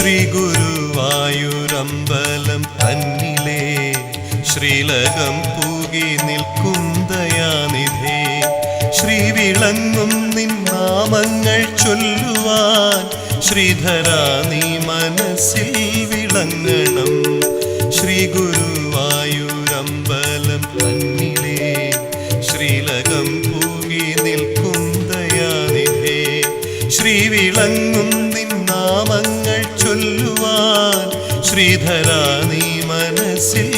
ശ്രീ ഗുരുവായൂരമ്പലം തന്നിലേ. ശ്രീലകം പൂകി നിൽക്കും ദയാനിധേ. ശ്രീവിളങ്ങും നിൻ നാമങ്ങൾ ചൊല്ലുവാൻ. ശ്രീധര നീ മനസ്സിൽ വിളങ്ങണം. ശ്രീ ഗുരുവായൂരമ്പലം തന്നിലേ. ശ്രീലകം പൂകി നിൽക്കും ദയാനിധേ. ശ്രീവിളങ്ങും നിൻ നാമങ്ങൾ ചൊല്ലുവാൻ ശ്രീധര നീ മനസ്സിൽ